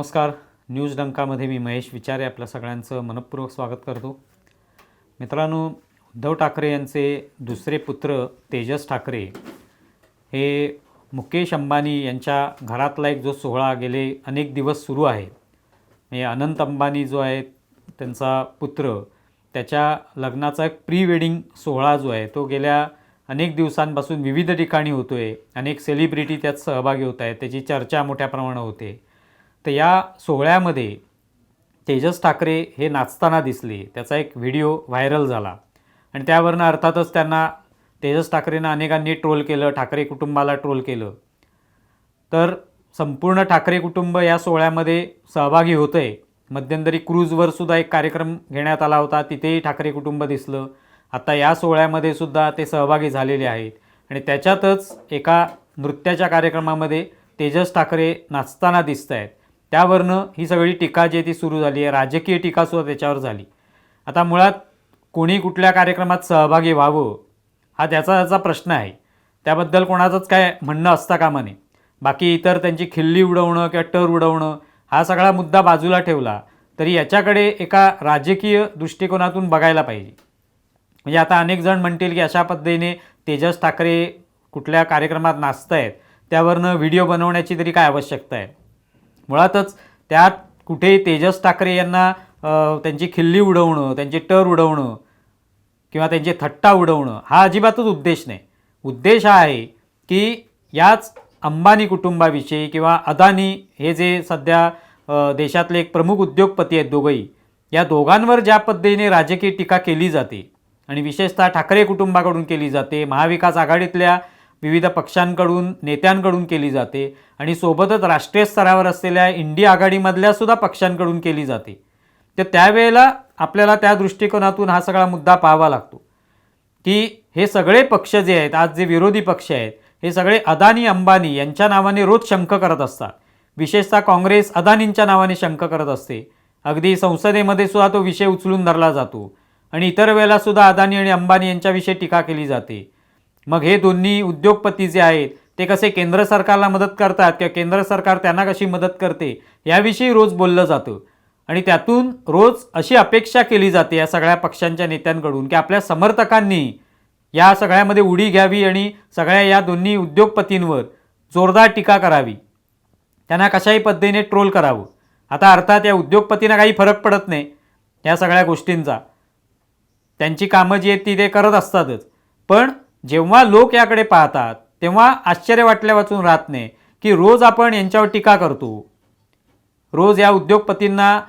नमस्कार. न्यूज डंकामध्ये मी महेश विचारे आपल्या सगळ्यांचं मनपूर्वक स्वागत करतो. मित्रांनो उद्धव ठाकरे यांचे दुसरे पुत्र तेजस ठाकरे हे मुकेश अंबानी यांच्या घरातला एक जो सोहळा गेले अनेक दिवस सुरू आहे. म्हणजे अनंत अंबानी जो आहे त्यांचा पुत्र त्याच्या लग्नाचा एक प्री वेडिंग सोहळा जो आहे तो गेल्या अनेक दिवसांपासून विविध ठिकाणी होतो आहे अनेक सेलिब्रिटी त्यात सहभागी होत आहेत. त्याची चर्चा मोठ्या प्रमाणात होते. तर या सोहळ्यामध्ये तेजस ठाकरे हे नाचताना दिसले. त्याचा एक व्हिडिओ व्हायरल झाला. आणि त्यावरनं अर्थातच त्यांना तेजस ठाकरेनं अनेकांनी ट्रोल केलं ठाकरे कुटुंबाला ट्रोल केलं. तर संपूर्ण ठाकरे कुटुंब या सोहळ्यामध्ये सहभागी होतं आहे मध्यंतरी क्रूजवर सुद्धा एक कार्यक्रम घेण्यात आला होता. तिथेही ठाकरे कुटुंब दिसलं. आता या सोहळ्यामध्ये सुद्धा ते सहभागी झालेले आहेत. आणि त्याच्यातच एका नृत्याच्या कार्यक्रमामध्ये तेजस ठाकरे नाचताना दिसत आहेत त्यावरनं ही सगळी टीका जी आहे ती सुरू झाली आहे. राजकीय टीकासुद्धा त्याच्यावर झाली. आता मुळात कोणी कुठल्या कार्यक्रमात सहभागी व्हावं हा त्याचा त्याचा प्रश्न आहे. त्याबद्दल कोणाचंच काय म्हणणं असता कामा नये. बाकी इतर त्यांची खिल्ली उडवणं किंवा टर उडवणं हा सगळा मुद्दा बाजूला ठेवला तरी याच्याकडे एका राजकीय दृष्टिकोनातून बघायला पाहिजे. म्हणजे आता अनेक जण म्हणतील की अशा पद्धतीने तेजस ठाकरे कुठल्या कार्यक्रमात नाचत आहेत त्यावरनं व्हिडिओ बनवण्याची तरी काय आवश्यकता आहे? मुळातच त्यात कुठे तेजस ठाकरे यांना त्यांची खिल्ली उडवणं त्यांचे टर उडवणं किंवा त्यांचे थट्टा उडवणं हा अजिबातच उद्देश नाही. उद्देश हा आहे की याच अंबानी कुटुंबाविषयी किंवा अदानी हे जे सध्या देशातले एक प्रमुख उद्योगपती आहेत दोघंही या दोघांवर ज्या पद्धतीने राजकीय टीका केली जाते आणि विशेषतः ठाकरे कुटुंबाकडून केली जाते महाविकास आघाडीतल्या विविध पक्षांकडून नेत्यांकडून केली जाते आणि सोबतच राष्ट्रीय स्तरावर असलेल्या इंडिया आघाडीमधल्या सुद्धा पक्षांकडून केली जाते. तर त्यावेळेला आपल्याला त्या दृष्टिकोनातून हा सगळा मुद्दा पाहावा लागतो. की हे सगळे पक्ष जे आहेत आज जे विरोधी पक्ष आहेत हे सगळे अदानी अंबानी यांच्या नावाने रोज शंख करत असतात. विशेषतः काँग्रेस अदानींच्या नावाने शंख करत असते. अगदी संसदेमध्ये सुद्धा तो विषय उचलून धरला जातो. आणि इतर वेळेला सुद्धा अदानी आणि अंबानी यांच्याविषयी टीका केली जाते. मग हे दोन्ही उद्योगपती जे आहेत ते कसे केंद्र सरकारला मदत करतात किंवा केंद्र सरकार त्यांना कशी मदत करते याविषयी रोज बोललं जातं. आणि त्यातून रोज अशी अपेक्षा केली जाते या सगळ्या पक्षांच्या नेत्यांकडून की आपल्या समर्थकांनी या सगळ्यामध्ये उडी घ्यावी आणि सगळ्या या दोन्ही उद्योगपतींवर जोरदार टीका करावी. त्यांना कशाही पद्धतीने ट्रोल करावं. आता अर्थात या उद्योगपतींना काही फरक पडत नाही या सगळ्या गोष्टींचा. त्यांची कामं जी आहेत ती ते करत असतातच. पण जेव्हा लोक याकडे पाहतात तेव्हा आश्चर्य वाटल्या वाचून राहत नाही की रोज आपण यांच्यावर टीका करतो. रोज या उद्योगपतींना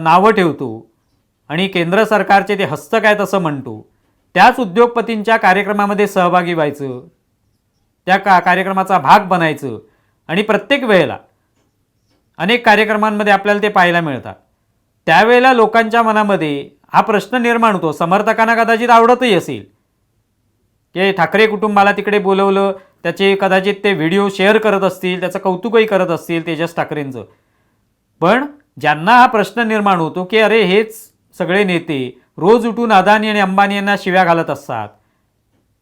नावं ठेवतो आणि केंद्र सरकारचे ते हस्तक आहेत असं म्हणतो. त्याच उद्योगपतींच्या कार्यक्रमामध्ये सहभागी व्हायचं. त्या का कार्यक्रमाचा भाग बनायचं. आणि प्रत्येक वेळेला अनेक कार्यक्रमांमध्ये आपल्याला ते पाहायला मिळतात. त्यावेळेला लोकांच्या मनामध्ये हा प्रश्न निर्माण होतो. समर्थकांना कदाचित आवडतही असेल. हे ठाकरे कुटुंबाला तिकडे बोलवलं त्याचे कदाचित ते व्हिडिओ शेअर करत असतील त्याचं कौतुकही करत असतील तेजस ठाकरेंचं. पण ज्यांना हा प्रश्न निर्माण होतो की अरे हेच सगळे नेते रोज उठून अदानी आणि अंबानी यांना शिव्या घालत असतात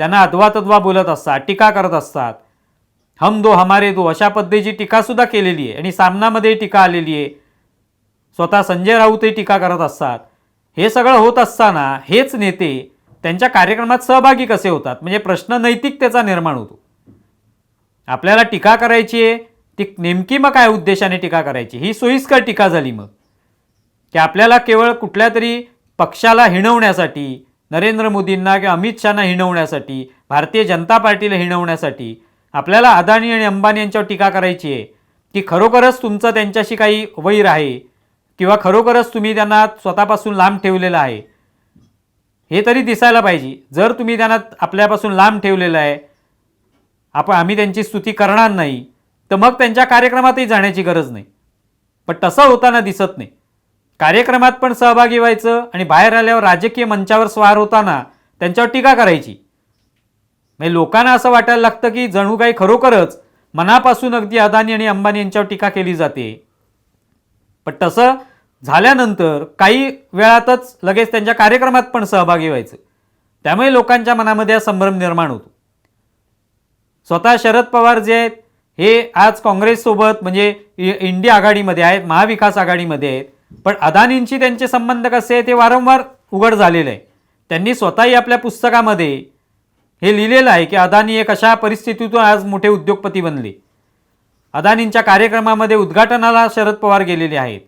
त्यांना अद्वा तद्वा बोलत असतात टीका करत असतात. हम दो हमारे दो अशा पद्धतीची टीकासुद्धा केलेली आहे आणि सामनामध्ये टीका आलेली आहे. स्वतः संजय राऊतही टीका करत असतात. हे सगळं होत असताना हेच नेते त्यांच्या कार्यक्रमात सहभागी कसे होतात? म्हणजे प्रश्न नैतिकतेचा निर्माण होतो. आपल्याला टीका करायची आहे ती नेमकी मग काय उद्देशाने टीका करायची? ही सोयीस्कर टीका झाली मग. की आपल्याला केवळ कुठल्या तरी पक्षाला हिणवण्यासाठी नरेंद्र मोदींना किंवा अमित शहाना हिणवण्यासाठी भारतीय जनता पार्टीला हिणवण्यासाठी आपल्याला अदानी आणि अंबानी यांच्यावर टीका करायची आहे की खरोखरच तुमचं त्यांच्याशी काही वैर आहे किंवा खरोखरच तुम्ही त्यांना स्वतःपासून लांब ठेवलेलं आहे हे तरी दिसायला पाहिजे. जर तुम्ही त्यांना आपल्यापासून लांब ठेवलेलं आहे आपण आम्ही त्यांची स्तुती करणार नाही तर मग त्यांच्या कार्यक्रमातही जाण्याची गरज नाही. पण तसं होताना दिसत नाही. कार्यक्रमात पण सहभागी व्हायचं आणि बाहेर आल्यावर राजकीय मंचावर स्वार होताना त्यांच्यावर टीका करायची. म्हणजे लोकांना असं वाटायला लागतं की जणू काही खरोखरच मनापासून अगदी अदानी आणि अंबानी यांच्यावर टीका केली जाते. पण तसं झाल्यानंतर काही वेळातच लगेच त्यांच्या कार्यक्रमात पण सहभागी व्हायचं. त्यामुळे लोकांच्या मनामध्ये हा संभ्रम निर्माण होतो. स्वतः शरद पवार जे आहेत हे आज काँग्रेससोबत म्हणजे इ- इंडिया आघाडीमध्ये आहेत महाविकास आघाडीमध्ये आहेत पण अदानींशी त्यांचे संबंध कसे आहेत हे वारंवार उघड झालेलं आहे. त्यांनी स्वतःही आपल्या पुस्तकामध्ये हे लिहिलेलं आहे की अदानी एक अशा परिस्थितीतून आज मोठे उद्योगपती बनले. अदानींच्या कार्यक्रमामध्ये उद्घाटनाला शरद पवार गेलेले आहेत.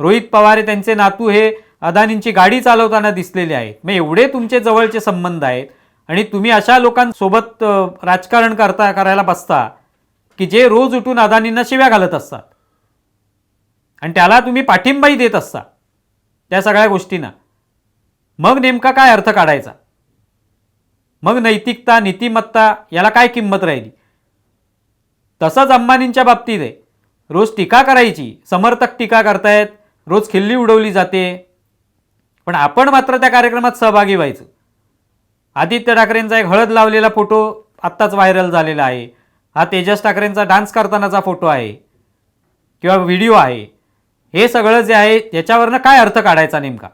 रोहित पवार हे त्यांचे नातू हे अदानींची गाडी चालवताना दिसलेले आहेत. मग एवढे तुमचे जवळचे संबंध आहेत आणि तुम्ही अशा लोकांसोबत राजकारण करता करायला बसता की जे रोज उठून अदानींना शिव्या घालत असतात. आणि त्याला तुम्ही पाठिंबाही देत असता त्या सगळ्या गोष्टींना. मग नेमका काय अर्थ काढायचा? मग नैतिकता नीतिमत्ता याला काय किंमत राहिली? तसंच अंबानींच्या बाबतीत आहे रोज टीका करायची समर्थक टीका करतायत रोज खिल्ली उडवली जाते. पण आपण मात्र त्या कार्यक्रमात सहभागी व्हायचं. आदित्य ठाकरेंचा एक हळद लावलेला फोटो आत्ताच व्हायरल झालेला आहे. हा तेजस ठाकरेंचा डान्स करतानाचा फोटो आहे. किंवा व्हिडिओ आहे. हे सगळं जे आहे याच्यावरनं काय अर्थ काढायचा नेमका?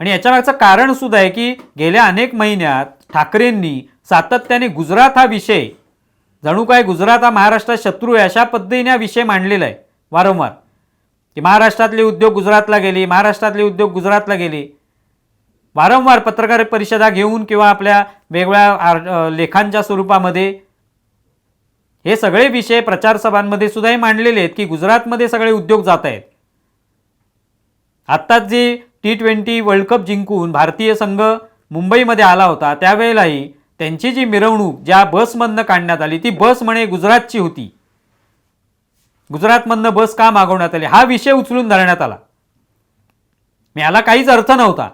आणि याच्यामागचं कारण सुद्धा आहे की गेल्या अनेक महिन्यात ठाकरेंनी सातत्याने गुजरात हा विषय जणू काय गुजरात हा महाराष्ट्रात शत्रू आहे अशा पद्धतीने हा विषय मांडलेला आहे वारंवार. की महाराष्ट्रातले उद्योग गुजरातला गेले महाराष्ट्रातले उद्योग गुजरातला गेले वारंवार पत्रकार परिषदा घेऊन किंवा आपल्या वेगवेगळ्या आर- लेखांच्या स्वरूपामध्ये हे सगळे विषय प्रचारसभांमध्ये सभांमध्ये सुद्धाही मांडलेले आहेत की गुजरातमध्ये सगळे उद्योग जात आहेत. आत्ताच जे टी ट्वेंटी वर्ल्ड कप जिंकून भारतीय संघ मुंबईमध्ये आला होता त्यावेळेलाही त्यांची जी मिरवणूक ज्या बसमधनं काढण्यात आली ती बस म्हणे गुजरातची होती. गुजरातमधनं बस का मागवण्यात आली? हा विषय उचलून धरण्यात आला. मी याला काहीच अर्थ नव्हता.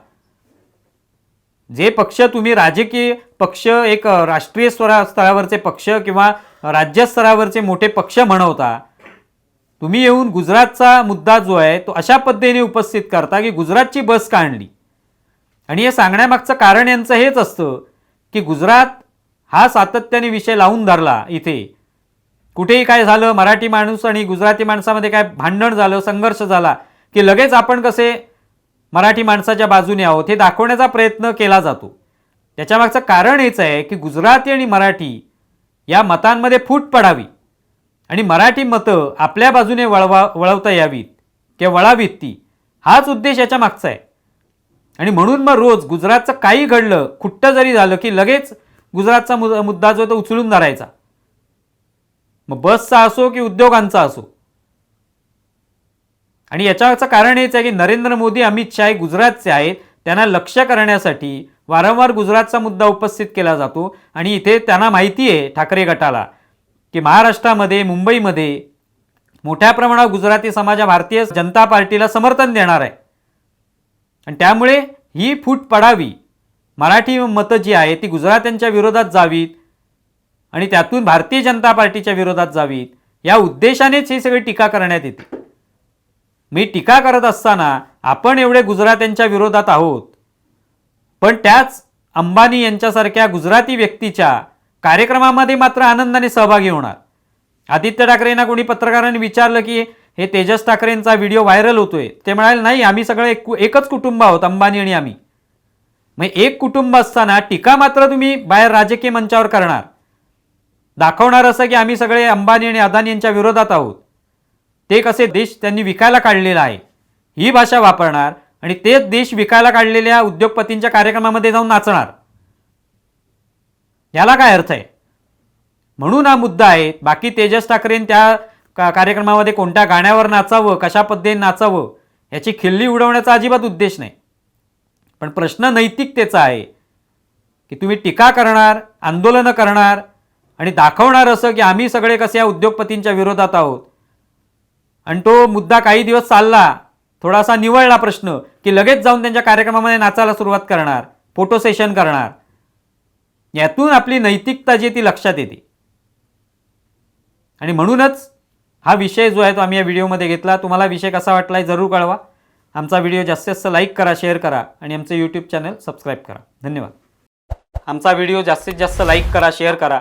जे पक्ष तुम्ही राजकीय पक्ष एक राष्ट्रीय स्तरा स्तरावरचे पक्ष किंवा राज्यस्तरावरचे मोठे पक्ष म्हणवता तुम्ही येऊन गुजरातचा मुद्दा जो आहे तो अशा पद्धतीने उपस्थित करता की गुजरातची बस का आणली? आणि हे सांगण्यामागचं कारण यांचं हेच असतं की गुजरात हा सातत्याने विषय लावून धरला इथे. कुठेही काय झालं मराठी माणूस आणि गुजराती माणसामध्ये काय भांडण झालं संघर्ष झाला की लगेच आपण कसे मराठी माणसाच्या बाजूने आहोत हे दाखवण्याचा प्रयत्न केला जातो. त्याच्यामागचं कारण हेच आहे की गुजराती आणि मराठी या मतांमध्ये फूट पडावी. आणि मराठी मतं आपल्या बाजूने वळवा वळवता यावीत किंवा वळावीत ती. हाच उद्देश याच्या मागचा आहे. आणि म्हणून मग रोज गुजरातचं काही घडलं खुट्टं जरी झालं की लगेच गुजरातचा मुद्दा जो तो उचलून धरायचा. मग बसचा असो की उद्योगांचा असो. आणि याच्याचं कारण हेच आहे की नरेंद्र मोदी अमित शाह गुजरातचे आहेत. त्यांना लक्ष करण्यासाठी वारंवार गुजरातचा मुद्दा उपस्थित केला जातो. आणि इथे त्यांना माहिती आहे ठाकरे गटाला की महाराष्ट्रामध्ये मुंबईमध्ये मोठ्या प्रमाणावर गुजराती समाज भारतीय जनता पार्टीला समर्थन देणार आहे. आणि त्यामुळे ही फूट पडावी मराठी मतं जी आहे ती गुजरात्यांच्या विरोधात जावीत. आणि त्यातून भारतीय जनता पार्टीच्या विरोधात जावीत. या उद्देशानेच ही सगळी टीका करण्यात येते. मी टीका करत असताना आपण एवढे गुजरात्यांच्या विरोधात आहोत. पण त्याच अंबानी यांच्यासारख्या गुजराती व्यक्तीच्या कार्यक्रमामध्ये मात्र आनंदाने सहभागी होणार. आदित्य ठाकरेंना कोणी पत्रकारांनी विचारलं की हे तेजस ठाकरेंचा व्हिडिओ व्हायरल होतोय. ते म्हणाले नाही आम्ही सगळे एक एकच कुटुंब आहोत अंबानी आणि आम्ही. मग एक कुटुंब असताना टीका मात्र तुम्ही बाहेर राजकीय मंचावर करणार. दाखवणार असं की आम्ही सगळे अंबानी आणि अदानी यांच्या विरोधात आहोत. ते कसे देश त्यांनी विकायला काढलेला आहे ही भाषा वापरणार आणि तेच देश विकायला काढलेल्या उद्योगपतींच्या कार्यक्रमामध्ये जाऊन नाचणार. याला काय अर्थ आहे? म्हणून हा मुद्दा आहे बाकी तेजस ठाकरेन त्या का कार्यक्रमामध्ये कोणत्या गाण्यावर नाचावं कशा पद्धतीने नाचावं याची खिल्ली उडवण्याचा अजिबात उद्देश नाही. पण प्रश्न नैतिकतेचा आहे की तुम्ही टीका करणार आंदोलनं करणार आणि दाखवणार असं की आम्ही सगळे कसे या उद्योगपतींच्या विरोधात आहोत. आणि तो मुद्दा काही दिवस चालला थोडासा निवळला प्रश्न की लगेच जाऊन त्यांच्या कार्यक्रमामध्ये नाचायला सुरुवात करणार फोटो सेशन करणार. यातून आपली नैतिकता जी ती लक्षात येते. आणि म्हणूनच हा विषय जो आहे तो आम्ही या व्हिडिओमध्ये घेतला. तुम्हाला विषय कसा वाटला आहे जरूर कळवा. आमचा व्हिडिओ जास्तीत जास्त लाईक करा शेअर करा आणि आमचं यूट्यूब चॅनल सबस्क्राईब करा. धन्यवाद. आमचा व्हिडिओ जास्तीत जास्त लाईक करा शेअर करा.